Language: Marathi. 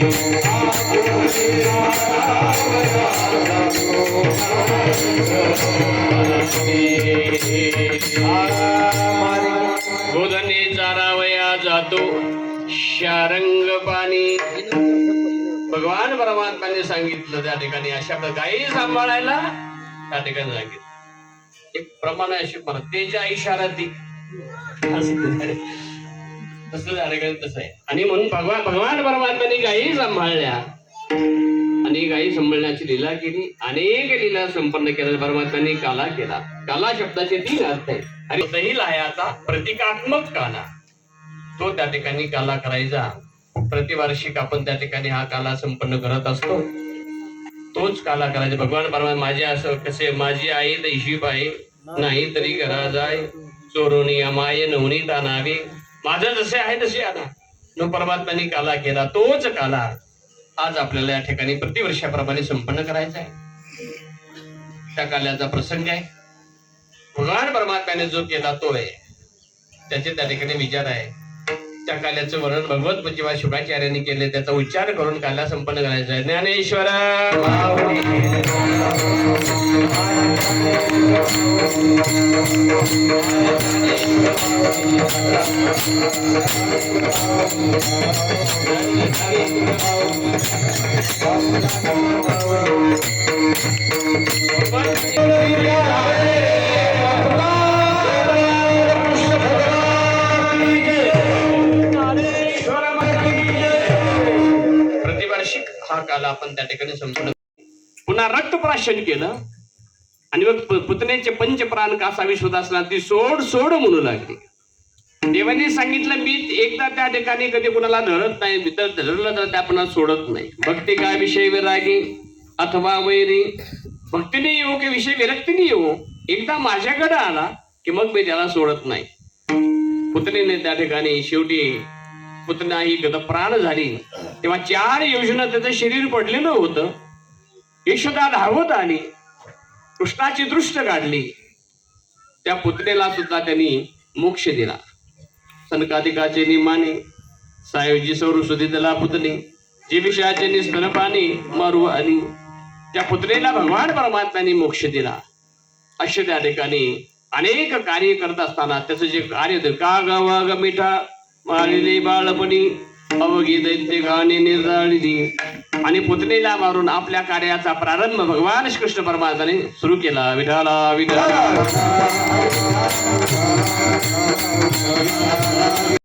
गोधने चारावया जातो शारंग पाणी भगवान परमात्माने सांगितलं त्या ठिकाणी अशा गायी सांभाळायला त्या ठिकाणी सांगितलं. एक प्रमाण अशी म्हणत त्याच्या इशारा ती. तसं त्या तसं आहे. आणि म्हणून भगवान भगवान परमात्म्याने गायी सांभाळल्या. आणि गायी सांभाळण्याची लीला केली. अनेक लीला संपन्न केल्या. परमात्म्याने काला केला. काला शब्दाचे तीन अर्थ आहे आणि दही प्रतिकात्मक काला. तो त्या ठिकाणी काला करायचा. प्रतिवार्षिक आपण त्या ठिकाणी हा काला संपन्न करत असतो. तोच काला करायचा. भगवान परमात्मा माझे असं कसे? माझी आई दैशी आहे. नाही तरी घरा जाय चोरुणी अमाय नवनी तानावी माझं जसे आहे तसे आता. न परमात्म्याने काला केला तोच काला आज आपल्याला या ठिकाणी प्रतिवर्षाप्रमाणे संपन्न करायचा आहे. त्या काल्याचा प्रसंग आहे. भगवान परमात्म्याने जो केला तो आहे त्याचे त्या ठिकाणी विचार आहे. त्या काल्याचं वर्णन भगवत जेव्हा शुभाचार्यांनी केले त्याचा उच्चार करून काला संपन्न करायचा आहे. ज्ञानेश्वर! प्रतिवार्षिक आपण त्या ठिकाणी संपूर्ण पुन्हा रक्तप्राशन केलं. आणि मग पुतण्याचे पंचप्राण कासा विश्वत असणार ती सोड सोड म्हणू लागली. देवाने सांगितलं मी एकदा त्या ठिकाणी कधी कुणाला धरत नाही भीतर धरलं तर त्या पुन्हा सोडत नाही. भक्ती काय विषय विरागी? अथवा वैरी? भक्तीने येऊ की विषय विरक्तीने येऊ एकदा माझ्याकडे आला की मग मी त्याला सोडत नाही. पुतणीने त्या ठिकाणी शेवटी पुतना ही गतप्राण झाली. तेव्हा चार योजना त्याचं शरीर पडलेलं होतं. यशोदा धावत आली. कृष्णाची दृष्ट काढली. त्या पुतणेला सुद्धा त्यांनी मोक्ष दिला. सनकाधिकाचे निमाने सायोजी सौरसुदी दला पुतणे जे विषयाचे निस्तनपाने मारू आणि त्या पुतणेला भगवान परमात्म्याने मोक्ष दिला. असे त्या ठिकाणी अनेक कार्य करत असताना त्याचं जे कार्य होतं का ग मिठा आलेले बाळपणी अवघी दैत्य गाणे निर्जाळली आणि पुतणीला मारून आपल्या कार्याचा प्रारंभ भगवान कृष्ण परमात्माने सुरू केला. विठाला विठाला